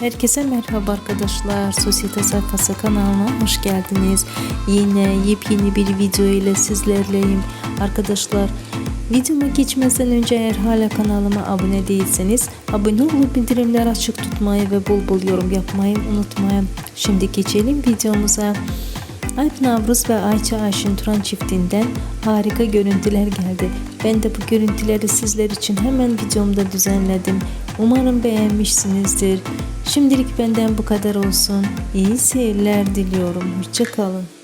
Herkese merhaba arkadaşlar. Sosyete sayfası kanalıma hoş geldiniz. Yine yepyeni bir video ile sizlerleyim. Arkadaşlar videoma geçmeden önce eğer hala kanalıma abone değilseniz abone olup bildirimleri açık tutmayı ve bol bol yorum yapmayı unutmayın. Şimdi geçelim videomuza. Alp Navruz ve Ayça Ayşin Turan çiftinden harika görüntüler geldi. Ben de bu görüntüleri sizler için hemen videomda düzenledim. Umarım beğenmişsinizdir. Şimdilik benden bu kadar olsun. İyi seyirler diliyorum. Hoşçakalın.